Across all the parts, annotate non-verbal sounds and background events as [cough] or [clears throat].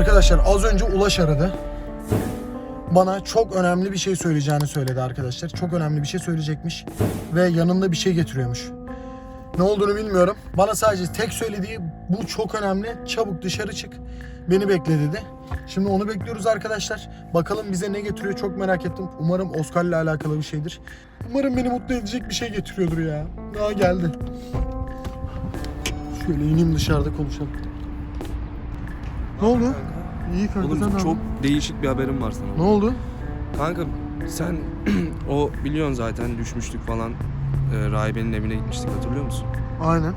Arkadaşlar az önce Ulaş aradı. Bana çok önemli bir şey söyleyeceğini söyledi arkadaşlar. Çok önemli bir şey söyleyecekmiş. Ve yanında bir şey getiriyormuş. Ne olduğunu bilmiyorum. Bana sadece tek söylediği bu çok önemli. Çabuk dışarı çık. Beni bekle dedi. Şimdi onu bekliyoruz arkadaşlar. Bakalım bize ne getiriyor çok merak ettim. Umarım Oscar'la alakalı bir şeydir. Umarım beni mutlu edecek bir şey getiriyordur ya. Daha geldi. Şöyle ineyim dışarıda konuşalım. Ne oldu? İyi kanka Oğlum sen ne çok yapıyorsun? değişik bir haberim var sana. Ne oldu? Kanka sen [clears throat] o biliyorsun zaten düşmüştük falan. E, rahibenin evine gitmiştik hatırlıyor musun? Aynen.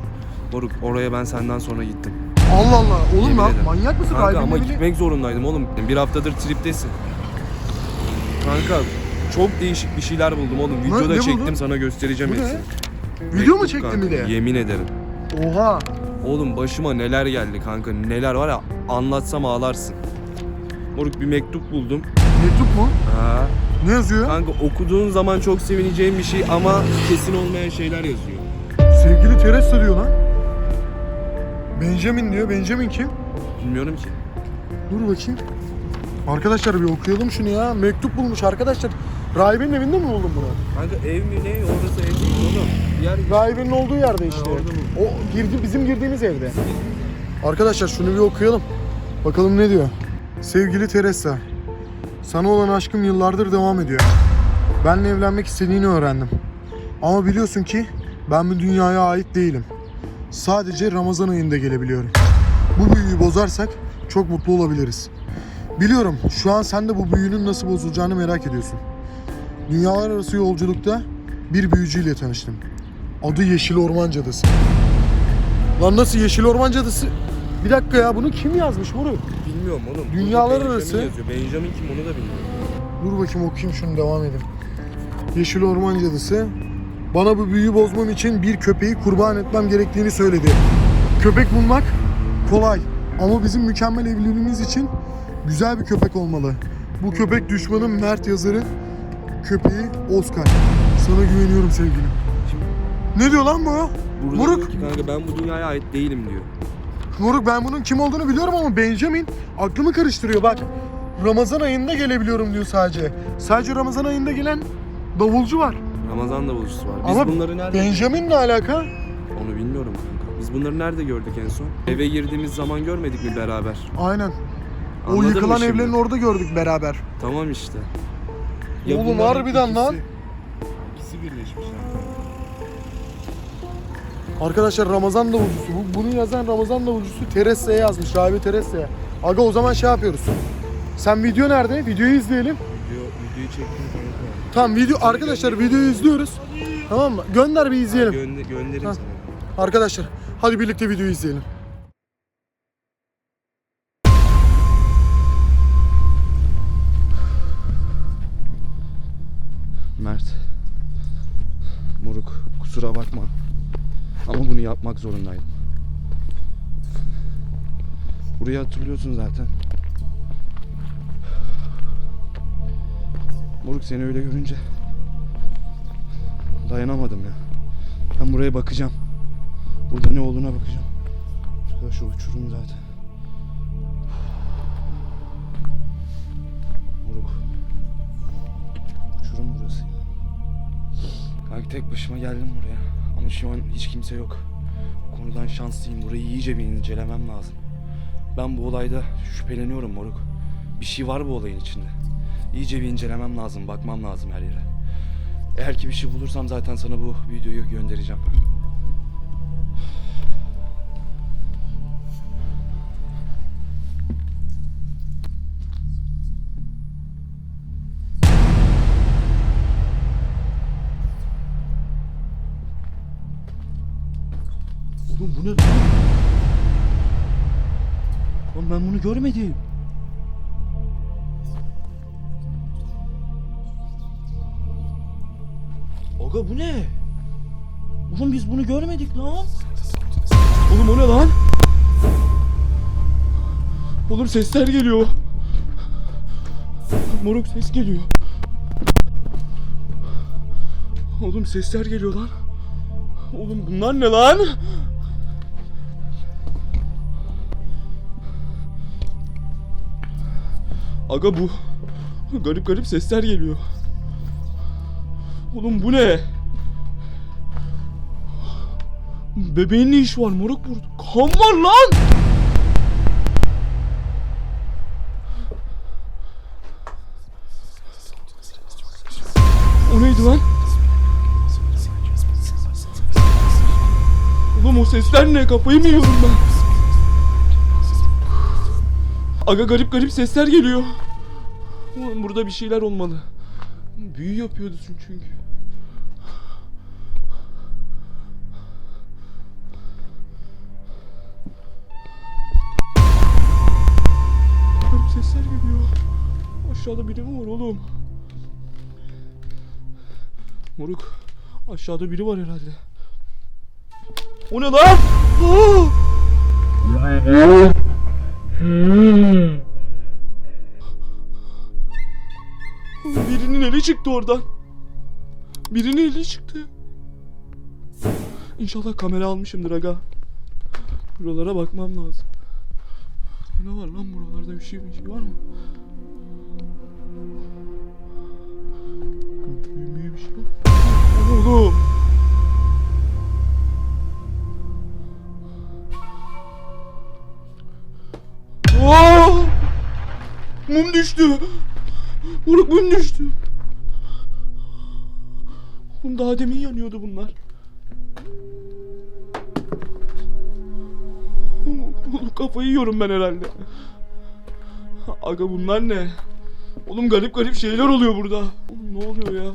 Moruk oraya ben senden sonra gittim. Allah Allah. Oğlum Yemin lan ederim. manyak mısın? Kanka Rahibenin ama evine- gitmek zorundaydım oğlum. Bir haftadır triptesin. Kanka çok değişik bir şeyler buldum oğlum. Videoda ne çektim buldun? sana göstereceğim Bu ne? hepsini. Video mu Mektup çektin kanka, bir de? Yemin ederim. Oha. Oğlum başıma neler geldi kanka. Neler var ya anlatsam ağlarsın. Moruk bir mektup buldum. Mektup mu? Ha. Ne yazıyor? Kanka okuduğun zaman çok sevineceğin bir şey ama kesin olmayan şeyler yazıyor. Sevgili Teresa diyor lan. Benjamin diyor. Benjamin kim? Bilmiyorum ki. Dur bakayım. Arkadaşlar bir okuyalım şunu ya. Mektup bulmuş arkadaşlar. Rahibenin evinde mi buldun bunu? Kanka ev mi ne? Orası ev değil oğlum. Yer Rahibenin olduğu yerde işte. orada mı? O girdi bizim girdiğimiz evde. Arkadaşlar şunu bir okuyalım. Bakalım ne diyor. Sevgili Teresa. Sana olan aşkım yıllardır devam ediyor. Benle evlenmek istediğini öğrendim. Ama biliyorsun ki ben bu dünyaya ait değilim. Sadece Ramazan ayında gelebiliyorum. Bu büyüyü bozarsak çok mutlu olabiliriz. Biliyorum şu an sen de bu büyünün nasıl bozulacağını merak ediyorsun. Dünyalar arası yolculukta bir büyücüyle tanıştım. Adı Yeşil Orman Cadısı. Lan nasıl Yeşil Orman Cadısı? Bir dakika ya bunu kim yazmış Muru? Bilmiyorum oğlum. Dünyalar Benjamin arası. Yazıyor. Benjamin kim onu da bilmiyorum. Dur bakayım okuyayım şunu devam edeyim. Yeşil Orman Cadısı bana bu büyüyü bozmam için bir köpeği kurban etmem gerektiğini söyledi. Köpek bulmak kolay ama bizim mükemmel evliliğimiz için güzel bir köpek olmalı. Bu köpek düşmanın Mert yazarı köpeği Oscar. Sana güveniyorum sevgilim. Ne diyor lan bu? Burada Moruk. ki kanka ben bu dünyaya ait değilim diyor. Moruk ben bunun kim olduğunu biliyorum ama Benjamin aklımı karıştırıyor bak. Ramazan ayında gelebiliyorum diyor sadece. Sadece Ramazan ayında gelen davulcu var. Ramazan davulcusu var. Biz ama bunları nerede... Benjamin'le alaka? Onu bilmiyorum kanka. Biz bunları nerede gördük en son? Eve girdiğimiz zaman görmedik mi beraber? Aynen. O mı yıkılan şimdi? evlerin orada gördük beraber. Tamam işte. Oğlum bunların harbiden lan. İkisi birleşmiş yani. Arkadaşlar Ramazan davulcusu. Bu, bunu yazan Ramazan davulcusu Teresa'ya yazmış. Rahibe Teresa'ya. Aga o zaman şey yapıyoruz. Sen video nerede? Videoyu izleyelim. Video, videoyu çektim kanka. Tamam video arkadaşlar videoyu izliyoruz. Tamam mı? Gönder bir izleyelim. Gönder, göndereyim Ha. sana. Arkadaşlar hadi birlikte videoyu izleyelim. Mert. Moruk kusura bakma. Ama bunu yapmak zorundaydım. Burayı hatırlıyorsun zaten. Moruk seni öyle görünce dayanamadım ya. Ben buraya bakacağım. Burada ne olduğuna bakacağım. Arkadaş o uçurum zaten. Tek başıma geldim buraya. Ama şu an hiç kimse yok. Bu konudan şanslıyım. Burayı iyice bir incelemem lazım. Ben bu olayda şüpheleniyorum moruk. Bir şey var bu olayın içinde. İyice bir incelemem lazım. Bakmam lazım her yere. Eğer ki bir şey bulursam zaten sana bu videoyu göndereceğim. Ne? Oğlum ben bunu görmedim. Aga bu ne? Oğlum biz bunu görmedik lan. Oğlum o ne lan? Oğlum sesler geliyor. Moruk ses geliyor. Oğlum sesler geliyor lan. Oğlum bunlar ne lan? Aga bu. Garip garip sesler geliyor. Oğlum bu ne? Bebeğin ne iş var moruk burada? Kan var lan! O neydi lan? Oğlum o sesler ne? Kafayı mı yiyorum ben? Aga garip garip sesler geliyor. Oğlum burada bir şeyler olmalı. Büyü yapıyordu çünkü. Garip sesler geliyor. Aşağıda biri mi var oğlum? Moruk. Aşağıda biri var herhalde. O ne lan? Aa! Çıktı oradan. Birinin eli çıktı. İnşallah kamera almışımdır aga. Buralara bakmam lazım. Ne var lan buralarda bir şey, bir şey var mı? Büyü, büyü bir şey var. Oğlum. Aa! Mum düştü. Moruk mum düştü. Oğlum daha demin yanıyordu bunlar. Kafayı yiyorum ben herhalde. Aga bunlar ne? Oğlum garip garip şeyler oluyor burada. Oğlum ne oluyor ya?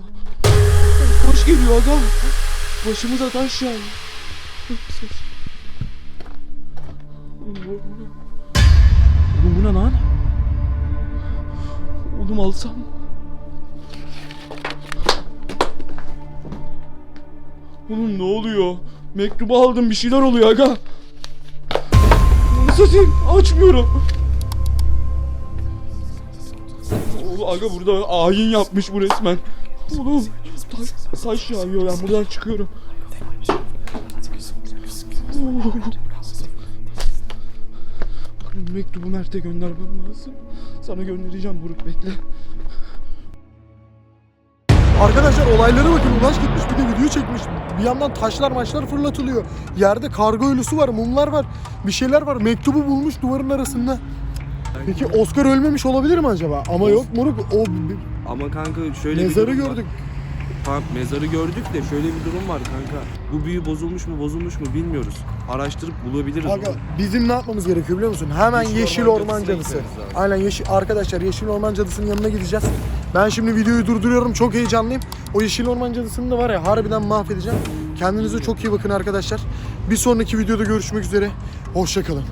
Taş geliyor aga. Başımıza taş yani. Ses. Oğlum bu ne lan? Oğlum alsam Oğlum ne oluyor? Mektubu aldım bir şeyler oluyor aga. Nasıl satayım? Açmıyorum. Oğlum aga burada ayin yapmış bu resmen. Oğlum taş, taş yağıyor ben buradan çıkıyorum. Mektubu Mert'e göndermem lazım. Sana göndereceğim Buruk bekle. Arkadaşlar olaylara bakın. Ulaş gitmiş bir de video çekmiş. Bir yandan taşlar maçlar fırlatılıyor. Yerde kargo ölüsü var, mumlar var. Bir şeyler var. Mektubu bulmuş duvarın arasında. Peki Oscar ölmemiş olabilir mi acaba? Ama yok moruk o Ama kanka şöyle mezarı bir durum var. gördük. Tamam mezarı gördük de şöyle bir durum var kanka. Bu büyü bozulmuş mu bozulmuş mu bilmiyoruz. Araştırıp bulabiliriz. Aga onu. bizim ne yapmamız gerekiyor biliyor musun? Hemen Yeşil, Yeşil Orman, Cadısı. Aynen Yeşil arkadaşlar Yeşil Orman Cadısı'nın yanına gideceğiz. Ben şimdi videoyu durduruyorum. Çok heyecanlıyım. O yeşil orman cadısını da var ya harbiden mahvedeceğim. Kendinize çok iyi bakın arkadaşlar. Bir sonraki videoda görüşmek üzere. Hoşçakalın.